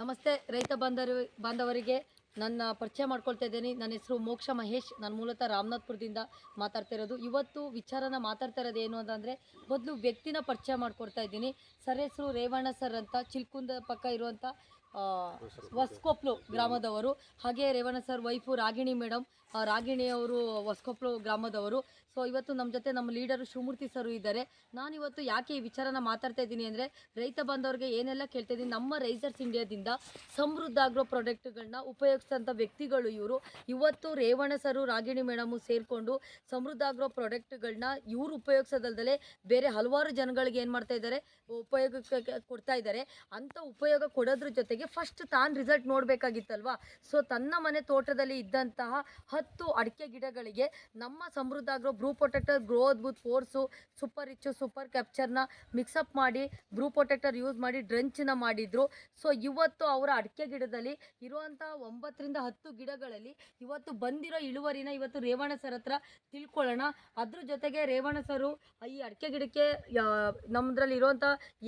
ನಮಸ್ತೆ, ರೈತ ಬಾಂಧವರು ಬಾಂಧವರಿಗೆ. ನನ್ನ ಪರಿಚಯ ಮಾಡ್ಕೊಳ್ತಾ ಇದ್ದೀನಿ. ನನ್ನ ಹೆಸರು ಮೋಕ್ಷ ಮಹೇಶ್. ನಾನು ಮೂಲತಃ ರಾಮನಾಥ್ಪುರದಿಂದ ಮಾತಾಡ್ತಾ ಇರೋದು. ಇವತ್ತು ವಿಚಾರನ ಮಾತಾಡ್ತಾ ಇರೋದು ಏನು ಅಂತಂದರೆ, ಮೊದಲು ವ್ಯಕ್ತಿನ ಪರಿಚಯ ಮಾಡ್ಕೊಡ್ತಾ ಇದ್ದೀನಿ. ಸರ್ ಹೆಸರು ರೇವಣ್ಣ ಸರ್ ಅಂತ, ಚಿಲ್ಕುಂದ ಪಕ್ಕ ಇರುವಂಥ ಹೊಸ್ಕೊಪ್ಲು ಗ್ರಾಮದವರು. ಹಾಗೆ Revanna sir, wife Ragini madam Ragini ಅವರು ಹೊಸ್ಕೊಪ್ಲು ಗ್ರಾಮದವರು. ಸೊ ಇವತ್ತು ನಮ್ಮ ಜೊತೆ ನಮ್ಮ ಲೀಡರು ಶಿವಮೂರ್ತಿ ಸರ್ ಇದ್ದಾರೆ. ನಾನಿವತ್ತು ಯಾಕೆ ಈ ವಿಚಾರನ ಮಾತಾಡ್ತಾ ಇದ್ದೀನಿ ಅಂದರೆ, ರೈತ ಬಾಂಧವರಿಗೆ ಏನೆಲ್ಲ ಕೇಳ್ತಾ ಇದ್ದೀನಿ, ನಮ್ಮ ರೈಸರ್ಸ್ ಇಂಡಿಯಾದಿಂದ ಸಮೃದ್ಧ ಆಗಿರೋ ಪ್ರಾಡಕ್ಟ್ಗಳನ್ನ ಉಪಯೋಗಿಸಿದಂಥ ವ್ಯಕ್ತಿಗಳು ಇವರು. ಇವತ್ತು ರೇವಣ್ಣ ಸರು, ರಾಗಿಣಿ ಮೇಡಮು ಸೇರಿಕೊಂಡು ಸಮೃದ್ಧ ಆಗಿರೋ ಪ್ರಾಡಕ್ಟ್ಗಳನ್ನ ಇವರು ಉಪಯೋಗಿಸೋದಲ್ದಲೆ ಬೇರೆ ಹಲವಾರು ಜನಗಳಿಗೆ ಏನು ಮಾಡ್ತಾ ಇದ್ದಾರೆ, ಉಪಯೋಗಕ್ಕೆ ಕೊಡ್ತಾ ಇದ್ದಾರೆ. ಅಂಥ ಉಪಯೋಗ ಕೊಡೋದ್ರ ಜೊತೆಗೆ ಫಸ್ಟ್ ತಾನು ರಿಸಲ್ಟ್ ನೋಡಬೇಕಾಗಿತ್ತಲ್ವಾ? ಸೊ ತನ್ನ ಮನೆ ತೋಟದಲ್ಲಿ ಇದ್ದಂತಹ ಹತ್ತು ಅಡಿಕೆ ಗಿಡಗಳಿಗೆ ನಮ್ಮ ಸಮೃದ್ಧ ಆಗಿರೋ ಬ್ರೂ ಪ್ರೊಟೆಕ್ಟರ್ ಗ್ರೋ ಅದ್ಭುತ್ ಫೋರ್ಸು ಸೂಪರ್ ರಿಚ್ಚು ಸೂಪರ್ ಕ್ಯಾಪ್ಚರ್ನ ಮಿಕ್ಸಪ್ ಮಾಡಿ ಬ್ರೂ ಪ್ರೊಟೆಕ್ಟರ್ ಯೂಸ್ ಮಾಡಿ ಡ್ರಂಚನ್ನ ಮಾಡಿದ್ರು. ಸೊ ಇವತ್ತು ಅವರ ಅಡಿಕೆ ಗಿಡದಲ್ಲಿ ಇರುವಂಥ ಒಂಬತ್ತರಿಂದ ಹತ್ತು ಗಿಡಗಳಲ್ಲಿ ಇವತ್ತು ಬಂದಿರೋ ಇಳುವರಿನ ಇವತ್ತು ರೇವಣ ಸರ್ ಹತ್ರ ತಿಳ್ಕೊಳ್ಳೋಣ. ಅದ್ರ ಜೊತೆಗೆ ರೇವಣ ಸರು ಈ ಅಡಿಕೆ ಗಿಡಕ್ಕೆ ನಮ್ಮದ್ರಲ್ಲಿ ಇರುವಂಥ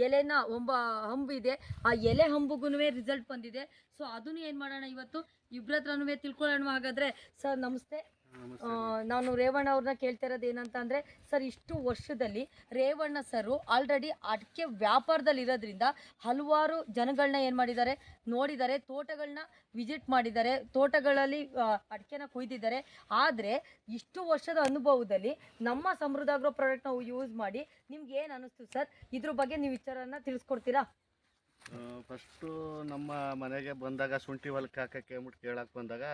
ಎಲೆನ ಒಂಬ ಹಂಬು ಇದೆ. ಆ ಎಲೆ ಹಂಬುಗೂ ರಿಸಲ್ಟ್ ಬಂದಿದೆ. ಸೊ ಅದನ್ನು ಏನು ಮಾಡೋಣ ಇವತ್ತು? ಇಬ್ಬರ ಹತ್ರನೂ ತಿಳ್ಕೊಳ್ಳೋಣ ಹಾಗಾದರೆ. ಸರ್ ನಮಸ್ತೆ. ನಾನು ರೇವಣ್ಣ ಅವ್ರನ್ನ ಕೇಳ್ತಾ ಇರೋದು ಏನಂತ ಅಂದರೆ ಸರ್ ಇಷ್ಟು ವರ್ಷದಲ್ಲಿ ರೇವಣ್ಣ ಸರು ಆಲ್ರೆಡಿ ಅಡಿಕೆ ವ್ಯಾಪಾರದಲ್ಲಿ ಇರೋದ್ರಿಂದ ಹಲವಾರು ಜನಗಳನ್ನ ಏನು ಮಾಡಿದ್ದಾರೆ? ನೋಡಿದ್ದಾರೆ ತೋಟಗಳನ್ನ ವಿಸಿಟ್ ಮಾಡಿದ್ದಾರೆ ತೋಟಗಳಲ್ಲಿ ಅಡಿಕೆನ ಕೊಯ್ದಿದ್ದಾರೆ. ಆದರೆ ಇಷ್ಟು ವರ್ಷದ ಅನುಭವದಲ್ಲಿ ನಮ್ಮ ಸಮೃದ್ಧ ಆಗ್ರೋ ಪ್ರಾಡಕ್ಟ್ನ ಯೂಸ್ ಮಾಡಿ ನಿಮ್ಗೆ ಏನು ಅನ್ನಿಸ್ತು ಸರ್? ಇದ್ರ ಬಗ್ಗೆ ನೀವು ವಿಚಾರನ ತಿಳಿಸ್ಕೊಡ್ತೀರಾ? ಫಸ್ಟು ನಮ್ಮ ಮನೆಗೆ ಬಂದಾಗ ಶುಂಠಿ ಹೊಲಕ್ಕೆ ಹಾಕಕ್ಕೆ ಅಂದ್ಬಿಟ್ಟು ಕೇಳಕ್ಕೆ ಬಂದಾಗ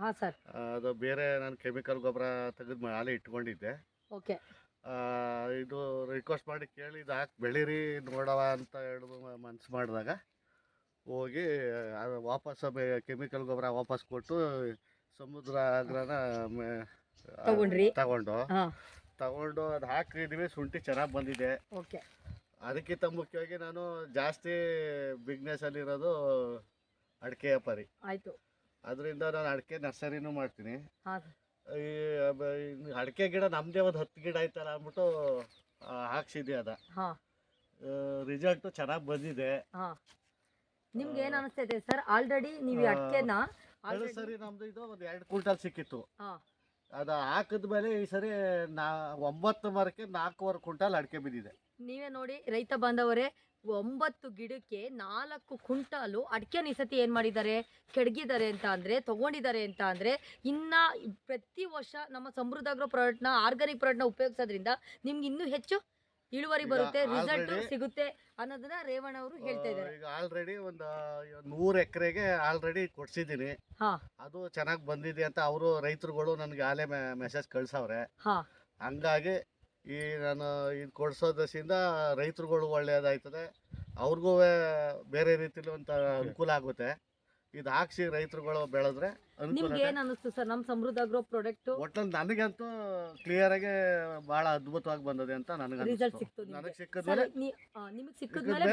ಹಾಂ ಸರ್. ಅದು ಬೇರೆ ನಾನು ಕೆಮಿಕಲ್ ಗೊಬ್ಬರ ತೆಗೆದು ಆಲೆ ಇಟ್ಕೊಂಡಿದ್ದೆ. ಓಕೆ. ಇದು ರಿಕ್ವೆಸ್ಟ್ ಮಾಡಿ ಕೇಳಿ ಇದು ಹಾಕಿ ಬೆಳೀರಿ ನೋಡವ ಅಂತ ಹೇಳಿ ಮನ್ಸು ಮಾಡಿದಾಗ ಹೋಗಿ ಅದು ವಾಪಸ್ ಕೆಮಿಕಲ್ ಗೊಬ್ಬರ ವಾಪಸ್ ಕೊಟ್ಟು ಸಮುದ್ರ ಆಗ್ರನ ತಗೊಂಡ್ರಿ? ತಗೊಂಡು. ತಗೊಂಡು ಅದು ಹಾಕಿದ್ವಿ ಶುಂಠಿ ಚೆನ್ನಾಗಿ ಬಂದಿದೆ. ಓಕೆ. ಅದಕ್ಕಿಂತ ಮುಖ್ಯವಾಗಿ ನಾನು ಜಾಸ್ತಿ ಬಿಗ್ನೆಸಲ್ಲಿರೋದು ಅಡಿಕೆ ವ್ಯಾಪಾರಿ ಆಯಿತು. ಅದರಿಂದ ನಾನು ಅಡಿಕೆ ನರ್ಸರಿನೂ ಮಾಡ್ತೀನಿ. ಹಾಂ. ಈ ಅಡಿಕೆ ಗಿಡ ನಮ್ಮದೇ ಒಂದು ಹತ್ತು ಗಿಡ ಐತಲ್ಲ ಅಂದ್ಬಿಟ್ಟು ಹಾಕ್ಸಿದೆ ಹಾಕ್ಸಿದ್ದೆ ಅದ. ಹಾಂ. ರಿಸಲ್ಟು ಚೆನ್ನಾಗಿ ಬಂದಿದೆ. ಹಾಂ. ನಿಮ್ಗೆ ಏನು ಅನಿಸ್ತೈತೆ ಸರ್? ಆಲ್ರೆಡಿ ನೀವು ಈ ಅಡಿಕೆನ ಕಳೆದ ಸರಿ ನಮ್ದು ಇದು ಒಂದು ಎರಡು ಕ್ವಿಂಟಲ್ ಸಿಕ್ಕಿತ್ತು. ಹಾಂ. ಅದು ಹಾಕಿದ್ಮೇಲೆ ಈ ಸರಿ ನಾ ಒಂಬತ್ತು ಮರಕ್ಕೆ ನಾಲ್ಕೂವರೆ ಕ್ವಿಂಟಲ್ ಅಡಿಕೆ ಬಿದ್ದಿದೆ. ನೀವೇ ನೋಡಿ ರೈತ ಬಾಂಧವರೇ ಒಂಬತ್ತು ಗಿಡಕ್ಕೆ ನಾಲ್ಕು ಕುಂಟಾಲು ಅಡಿಕೆ ನಿಸತಿ ಸತಿ ಏನು ಮಾಡಿದ್ದಾರೆ? ಕೆಡಗಿದ್ದಾರೆ ಅಂತ ಅಂದರೆ ತೊಗೊಂಡಿದ್ದಾರೆ ಅಂತ ಅಂದರೆ ಇನ್ನು ಪ್ರತಿ ವರ್ಷ ನಮ್ಮ ಸಮೃದ್ಧ ಆಗ್ರೋ ಪ್ರಾಡಕ್ಟ್ನ ಆರ್ಗಾನಿಕ್ ಪ್ರಾಡಕ್ಟ್ನ ಉಪಯೋಗಿಸೋದ್ರಿಂದ ನಿಮ್ಗೆ ಇನ್ನೂ ಹೆಚ್ಚು ಇಳುವರಿ ಬರುತ್ತೆ ರಿಸಲ್ಟ್ ಸಿಗುತ್ತೆ ಅನ್ನೋದನ್ನ ರೇವಣ್ಣ ಅವರು ಹೇಳ್ತಾ ಇದ್ದಾರೆ. ಈಗ ಆಲ್ರೆಡಿ ಒಂದು ನೂರು ಎಕರೆಗೆ ಆಲ್ರೆಡಿ ಕೊಡ್ಸಿದ್ದೀನಿ. ಹಾಂ. ಅದು ಚೆನ್ನಾಗಿ ಬಂದಿದೆ ಅಂತ ಅವರು ರೈತರುಗಳು ನನಗೆ ಆಲೇ ಮೆಸೇಜ್ ಕಳ್ಸವ್ರೆ. ಹಾಂ. ಹಂಗಾಗಿ ಈ ನಾನು ಇದು ಕೊಡಿಸೋದಿಂದ ರೈತರುಗಳು ಒಳ್ಳೆಯದಾಯ್ತದೆ ಅವ್ರಿಗೂ ಬೇರೆ ರೀತಿಲಿ ಒಂಥರ ಅನುಕೂಲ ಆಗುತ್ತೆ. ಇದು ಹಾಕ್ಸಿ ರೈತರುಗಳು ಬೆಳೆದ್ರೆ ನಿಮ್ಗೆ ಏನು ಅನಿಸ್ತು ಸರ್? ನಮ್ಮ ಸಮೃದ್ಧ ಆಗಿರೋ ಪ್ರಾಡಕ್ಟು ಒಟ್ಟಲ್ಲಿ ನನಗಂತೂ ಕ್ಲಿಯರ್ ಆಗಿ ಬಹಳ ಅದ್ಭುತವಾಗಿ ಬಂದಿದೆ ಅಂತ ನನಗೆ ರಿಸಲ್ಟ್ ಸಿಕ್ತು ನನಗೆ ಸಿಕ್ಕಿದ್ಮೇಲೆ ನಿಮಗೆ ಸಿಕ್ಕಿದ್ಮೇಲೆ.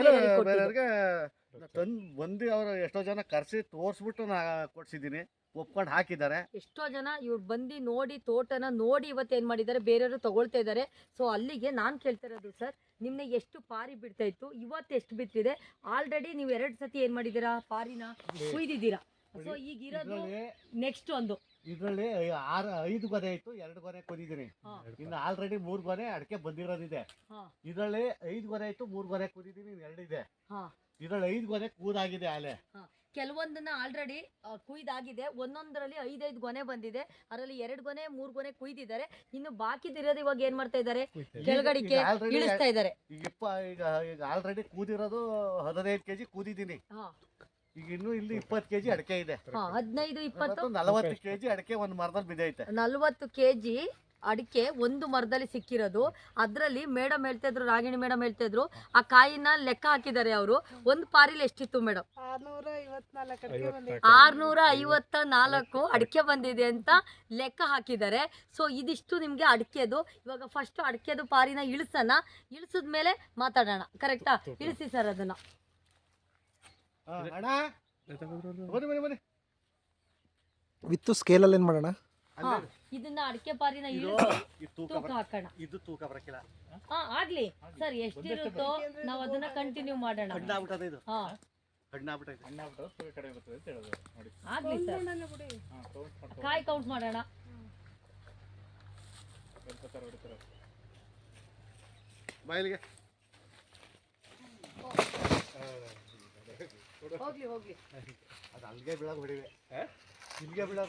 ಬೇರೆಯವ್ರಿಗೆ ತಂದು ಬಂದು ಅವರು ಎಷ್ಟೋ ಜನ ಕರೆಸಿ ತೋರಿಸ್ಬಿಟ್ಟು ನಾ ಕೊಡ್ಸಿದ್ದೀನಿ. ಒಪ್ಕೊಂಡು ಹಾಕಿದ್ದಾರೆ. ಎಷ್ಟೋ ಜನ ಇವ್ರು ಬಂದು ನೋಡಿ ತೋಟನ ನೋಡಿ ಇವತ್ತು ಏನು ಮಾಡಿದ್ದಾರೆ ಬೇರೆಯವರು ತಗೊಳ್ತಾ ಇದ್ದಾರೆ. ಸೊ ಅಲ್ಲಿಗೆ ನಾನು ಕೇಳ್ತಾ ಇರೋದು ಸರ್ ನಿನ್ನೆ ಎಷ್ಟು ಪಾರಿ ಬಿಡ್ತಾ ಇತ್ತು? ಇವತ್ತು ಎಷ್ಟು ಬಿತ್ತಿದೆ ಆಲ್ರೆಡಿ ನೀವು ಎರಡು ಸತಿ ಏನು ಮಾಡಿದ್ದೀರಾ? ಪಾರಿನ ಕುಯ್ದಿದ್ದೀರಾ? ಸೊ ಈಗ ಇರೋದು ನೆಕ್ಸ್ಟ್ ಒಂದು. ಇದರಲ್ಲಿ ಆರು ಐದು ಗೊನೆ ಇತ್ತು ಎರಡು ಗೊನೆ ಕುದಿದ್ದೀನಿ ಹಾ, ಇನ್ನು ಆಲ್ರೆಡಿ ಮೂರು ಗೊನೆ ಅಡಿಕೆ ಬಂದಿರೋದಿದೆ. ಇದರಲ್ಲಿ ಐದು ಗೊನೆ ಇತ್ತು ಮೂರು ಗೊನೆ ಕುದಿದೀನಿ ಎರಡಿದೆ ಇದರಲ್ಲಿ ಐದು ಗೊನೆ ಕೂದಾಗಿದೆ ಆಲೆ. ಕೆಲವೊಂದನ್ನ ಆಲ್ರೆಡಿ ಕುಯ್ದಾಗಿದೆ. ಒಂದೊಂದರಲ್ಲಿ ಐದೈದು ಗೊನೆ ಬಂದಿದೆ. ಅದರಲ್ಲಿ ಎರಡು ಗೊನೆ ಮೂರು ಗೊನೆ ಕುಯ್ದಿದ್ದಾರೆ. ಇನ್ನು ಬಾಕಿ ಬಾಕಿದಿರೋದು ಇವಾಗ ಏನ್ ಮಾಡ್ತಾ ಇದ್ದಾರೆ? ಕೆಳಗಡಿಕೆ ಇಳಿಸ್ತಾ ಇದ್ದಾರೆ. ಇಪ್ಪ ಈಗ ಈಗ ಆಲ್ರೆಡಿ ಕೂದಿರೋದು ಹದಿನೈದು ಕೆಜಿ ಕೂದಿದ್ದೀನಿ. ಈಗ ಇನ್ನು ಇಲ್ಲಿ ಇಪ್ಪತ್ತು ಕೆಜಿ ಅಡಿಕೆ ಇದೆ. ಹದಿನೈದು ಇಪ್ಪತ್ತು. ನಲವತ್ತು ಕೆಜಿ ಅಡಕೆ ಒಂದು ಮರದಲ್ಲಿ ಬಿದ್ದೈತೆ. ನಲ್ವತ್ತು ಕೆ ಜಿ ಅಡಿಕೆ ಒಂದು ಮರದಲ್ಲಿ ಸಿಕ್ಕಿರೋದು. ಅದರಲ್ಲಿ ಮೇಡಮ್ ಹೇಳ್ತಾ ಇದ್ರು ರಾಗಿಣಿ ಮೇಡಮ್ ಹೇಳ್ತಾ ಇದ್ರು ಆ ಕಾಯಿನ ಲೆಕ್ಕ ಹಾಕಿದ್ದಾರೆ ಅವರು. ಒಂದು ಪಾರಿಲಿ ಎಷ್ಟಿತ್ತು ಮೇಡಮ್? ಆರ್ನೂರ ಐವತ್ತ ನಾಲ್ಕು ಅಡಿಕೆ ಬಂದಿದೆ ಅಂತ ಲೆಕ್ಕ ಹಾಕಿದ್ದಾರೆ. ಸೊ ಇದಿಷ್ಟು ನಿಮಗೆ ಅಡಿಕೆದು. ಇವಾಗ ಫಸ್ಟ್ ಅಡಿಕೆದು ಪಾರಿನ ಇಳಿಸೋಣ. ಇಳಿಸಿದ ಮೇಲೆ ಮಾತಾಡೋಣ ಕರೆಕ್ಟಾ ಇಳಿಸಿ ಸರ್ ಅದನ್ನ. ಹಾ, ಅಣ್ಣ. ಬನ್ನಿ ಬನ್ನಿ ಬನ್ನಿ. ವಿತ್ತು ಸ್ಕೇಲಲ್ಲಿ ಏನು ಮಾಡೋಣ? ಹಾ ಇದನ್ನ ಅಡಿಕೆ ಪಾರಿನ ಇದು ಇಳಿಸಿ ಇದು ತೂಕ ತೂಕ ಬರ- ಹಾಕೋಣ. ಇದು ತೂಕ ಬರಕಿಲ್ಲ. ಹಾ? ಆಗ್ಲಿ. ಸರ್ ಎಷ್ಟಿರುತ್ತೋ ನಾವು ಅದನ್ನ ಕಂಟಿನ್ಯೂ ಮಾಡೋಣ. ಇದು? ಹಾ. ಹಣ್ಣಾಗ್ಬಿಟ್ಟೈತೆ ಹಣ್ಣಾಗ್ಬಿಟ್ಟು ಸುಳಿ ಕಡಿಮೆ ಬರ್ತದೆ ಅಂತ ಹೇಳೋದು ನೋಡಿ. ಆಗ್ಲಿ ಸರ್. ಒಂದೊಂದಲ್ಲ ಕೌಂಟ್ ಮಾಡ್ಕೊಂಡು ಕಾಯಿ ಕೌಂಟ್ ಮಾಡೋಣ. ಎಲ್ಪತ್ತಾರು ಹೊಡಿತಾರೆ. ಬಾಯಿಲಿಗೆ. ಹೋಗ್ಲಿ ಹೋಗ್ಲಿ. ಅದು ಅಲ್ಲಿಗೆ ಬೀಳೋದು ಹೊಡಿವೆ ಇಲ್ಲಿಗೆ ಬಿಡ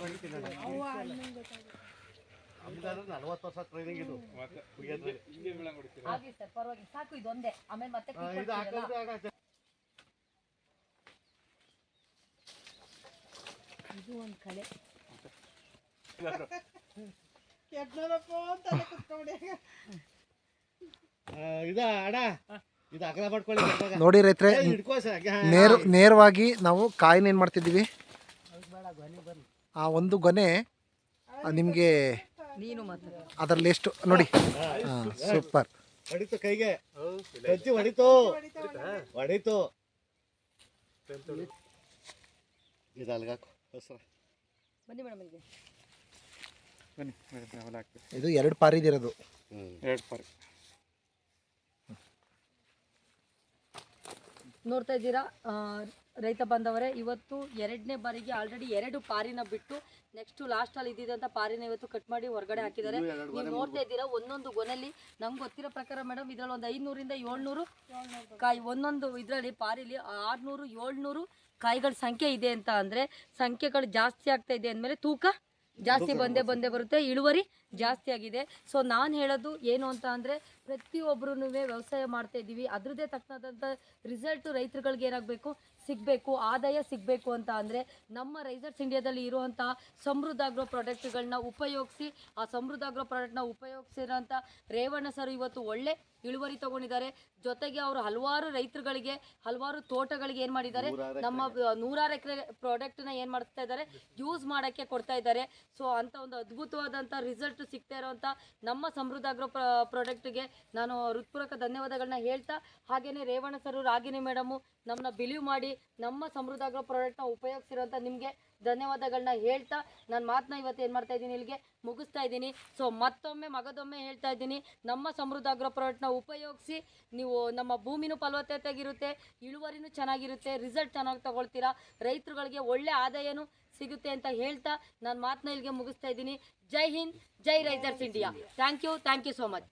ನಲ್ವತ್ತು ವರ್ಷ ಟ್ರೈನಿಂಗ್ ಇದು. ಮತ್ತೆ ಹುಡುಗಿಯದ್ರಲ್ಲಿ. ಹಿಂಗೆ ಬೀಳಂಗ್ ಹೊಡಿತೀರಾ? ಆಗ್ಲಿ ಸರ್ ಪರವಾಗಿಲ್ಲ. ಸಾಕು ಇದೊಂದೇ. ಆಮೇಲೆ ಮತ್ತೆ ಇದು ಕೊಡ್ತೀರಲ್ಲ. ಹಾಕಿದ್ರೆ ಆಗತ್ತೆ. ಇದು ಒಂದು ಕಲೆ. ಕೆಟ್ನೋಡಪ್ಪ ಅಂತ ಅಲ್ಲೇ ಕುತ್ಕೊಂಡೆ ಆ, ಇದ ಅಡ ಇದು ಅಗಲ ಮಾಡ್ಕೊಳ್ಳಿ ನೋಡಿ ರೈತ್ರೆ ಏ, ಹಿಡ್ಕೋ ಸರ್, ನೇರ ನೇರವಾಗಿ ನಾವು ಕಾಯಿನ ಏನು ಮಾಡ್ತಿದ್ದೀವಿ? ಆ ಒಂದು ಗೊನೆ ನಿಮಗೆ ಅದರಲ್ಲಿ ಎಷ್ಟು? ನೋಡಿ. ಹಾಂ ಸೂಪರ್. ಹೊಡಿತು ಕೈಗೆ. ಕಜ್ಜಿ ಹೊಡಿತು. ಹೊಡಿತು. ಇದು ಅಲ್ಗಾಕು ಹಸ್ರ ಬನ್ನಿ ಮೇಡಮ್ ಇಲ್ಲಿಗೆ. ಬನ್ನಿ ಮೇಡಮ್ ಹಾಕ್ತೀವಿ. ಇದು ಎರಡು ಪಾರಿ ಇದಿರೋದು. ಎರಡು ಪಾರಿ. ನೋಡ್ತಾ ಇದ್ದೀರಾ? ಆ, ರೈತ ಬಂದವರೇ ಇವತ್ತು ಎರಡನೇ ಬಾರಿಗೆ ಆಲ್ರೆಡಿ ಎರಡು ಪಾರಿನ ಬಿಟ್ಟು ನೆಕ್ಸ್ಟ್ ಲಾಸ್ಟಲ್ಲಿ ಇದ್ದಿದ್ದಂಥ ಪಾರಿನ ಇವತ್ತು ಕಟ್ ಮಾಡಿ ಹೊರಗಡೆ ಹಾಕಿದ್ದಾರೆ. ನೀವು ನೋಡ್ತಾ ಇದ್ದೀರಾ ಒಂದೊಂದು ಗೊನೆಯಲ್ಲಿ ನಮ್ಗೆ ಗೊತ್ತಿರೋ ಪ್ರಕಾರ ಮೇಡಮ್ ಇದರಲ್ಲಿ ಒಂದು ಐನೂರಿಂದ ಏಳ್ನೂರು ಕಾಯಿ ಒಂದೊಂದು ಇದರಲ್ಲಿ ಪಾರಿಲಿ ಆರುನೂರು ಏಳ್ನೂರು ಕಾಯಿಗಳ ಸಂಖ್ಯೆ ಇದೆ ಅಂತ ಅಂದರೆ ಸಂಖ್ಯೆಗಳು ಜಾಸ್ತಿ ಆಗ್ತಾ ಇದೆ ಅಂದಮೇಲೆ ತೂಕ ಜಾಸ್ತಿ ಬಂದೇ ಬಂದೇ ಬರುತ್ತೆ ಇಳುವರಿ ಜಾಸ್ತಿ ಆಗಿದೆ. ಸೊ ನಾನು ಹೇಳೋದು ಏನು ಅಂತ ಅಂದರೆ ಪ್ರತಿಯೊಬ್ಬರೂ ವ್ಯವಸಾಯ ಮಾಡ್ತಾ ಇದ್ದೀವಿ. ಅದರದ್ದೇ ತಕ್ಕನಾದಂಥ ರಿಸಲ್ಟು ರೈತರುಗಳಿಗೆ ಏನಾಗಬೇಕು? ಸಿಗಬೇಕು ಆದಾಯ ಸಿಗಬೇಕು ಅಂತ ಅಂದರೆ ನಮ್ಮ ರೈಸರ್ಸ್ ಇಂಡಿಯಾದಲ್ಲಿ ಇರುವಂಥ ಸಮೃದ್ಧ ಆಗ್ರೋ ಪ್ರಾಡಕ್ಟ್ಗಳನ್ನ ಉಪಯೋಗಿಸಿ ಆ ಸಮೃದ್ಧ ಆಗ್ರೋ ಪ್ರಾಡಕ್ಟ್ನ ಉಪಯೋಗಿಸಿರೋಂಥ ರೇವಣ್ಣ ಸರ್ ಇವತ್ತು ಒಳ್ಳೆ ಇಳುವರಿ ತಗೊಂಡಿದ್ದಾರೆ. ಜೊತೆಗೆ ಅವರು ಹಲವಾರು ರೈತರುಗಳಿಗೆ ಹಲವಾರು ತೋಟಗಳಿಗೆ ಏನು ಮಾಡಿದ್ದಾರೆ ನಮ್ಮ ನೂರಾರು ಎಕರೆ ಪ್ರಾಡಕ್ಟ್ನ ಏನು ಮಾಡ್ತಾ ಇದ್ದಾರೆ ಯೂಸ್ ಮಾಡೋಕ್ಕೆ ಕೊಡ್ತಾ ಇದ್ದಾರೆ. ಸೊ ಅಂಥ ಒಂದು ಅದ್ಭುತವಾದಂಥ ರಿಸಲ್ಟ್ ಸಿಗ್ತಾ ಇರೋವಂಥ ನಮ್ಮ ಸಮೃದ್ಧ ಆಗ್ರೋ ಪ್ರಾಡಕ್ಟ್ಗೆ ನಾನು ಹೃತ್ಪೂರ್ವಕ ಧನ್ಯವಾದಗಳನ್ನ ಹೇಳ್ತಾ ಹಾಗೆಯೇ ರೇವಣ್ಣ ಸರ್ ರಾಗಿಣಿ ಮೇಡಮು ನಮ್ಮನ್ನ ಬಿಲೀವ್ ಮಾಡಿ ನಮ್ಮ ಸಮೃದ್ಧ ಆಗ್ರೋ ಪ್ರಾಡಕ್ಟ್ನ ಉಪಯೋಗಿಸಿರೋಂಥ ನಿಮಗೆ ಧನ್ಯವಾದಗಳನ್ನ ಹೇಳ್ತಾ ನಾನು ಮಾತನ್ನ ಇವತ್ತು ಏನು ಮಾಡ್ತಾ ಇದ್ದೀನಿ ಇಲ್ಲಿಗೆ ಮುಗಿಸ್ತಾ ಇದ್ದೀನಿ. ಸೊ ಮತ್ತೊಮ್ಮೆ ಮಗದೊಮ್ಮೆ ಹೇಳ್ತಾ ಇದ್ದೀನಿ. ನಮ್ಮ ಸಮೃದ್ಧ ಆಗ್ರೋ ಪ್ರಾಡಕ್ಟ್ನ ಉಪಯೋಗಿಸಿ ನೀವು ನಮ್ಮ ಭೂಮಿನೂ ಫಲವತ್ತತೆಗಿರುತ್ತೆ, ಇಳುವರಿನೂ ಚೆನ್ನಾಗಿರುತ್ತೆ ರಿಸಲ್ಟ್ ಚೆನ್ನಾಗಿ ತಗೊಳ್ತೀರಾ, ರೈತರುಗಳಿಗೆ ಒಳ್ಳೆ ಆದಾಯನೂ ಸಿಗುತ್ತೆ ಅಂತ ಹೇಳ್ತಾ ನಾನು ಮಾತನ್ನ ಇಲ್ಲಿಗೆ ಮುಗಿಸ್ತಾ ಇದ್ದೀನಿ. Jai Hind, Jai ರೈತರ್ಸ್ India. Thank you thank you so much